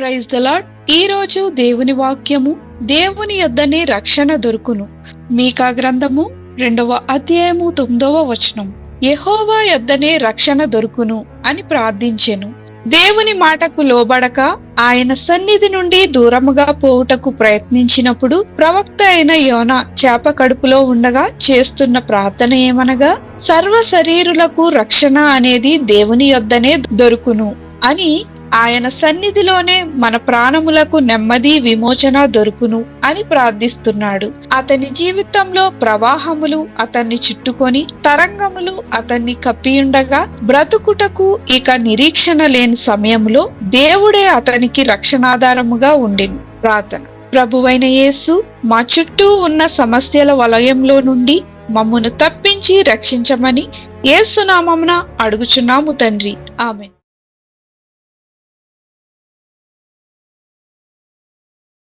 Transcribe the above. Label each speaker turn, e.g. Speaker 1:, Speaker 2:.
Speaker 1: Praise the Lord ఈ రోజు దేవుని వాక్యము దేవుని యొద్దనే రక్షణ దొరుకును. మీకా గ్రంథము రెండవ అధ్యాయము తొమ్మిదవ వచనం. యహోవా యొద్దనే రక్షణ దొరుకును అని ప్రార్థించెను. దేవుని మాటకు లోబడక ఆయన సన్నిధి నుండి దూరముగా పోవుటకు ప్రయత్నించినప్పుడు ప్రవక్త అయిన యోన చేప కడుపులో ఉండగా చేస్తున్న ప్రార్థన ఏమనగా సర్వ శరీరులకు రక్షణ అనేది దేవుని యొద్దనే దొరుకును అని ఆయన సన్నిధిలోనే మన ప్రాణములకు నెమ్మది విమోచన దొరుకును అని ప్రార్థిస్తున్నాడు. అతని జీవితంలో ప్రవాహములు అతన్ని చుట్టుకొని తరంగములు అతన్ని కప్పియుండగా బ్రతుకుటకు ఇక నిరీక్షణ లేని సమయంలో దేవుడే అతనికి రక్షణాధారముగా ఉండిను. ప్రార్థన. ప్రభువైన యేసు మా చుట్టూ ఉన్న సమస్యల వలయంలో నుండి మమ్మను తప్పించి రక్షించమని ఏసునామమున అడుగుచున్నాము తండ్రి. ఆమె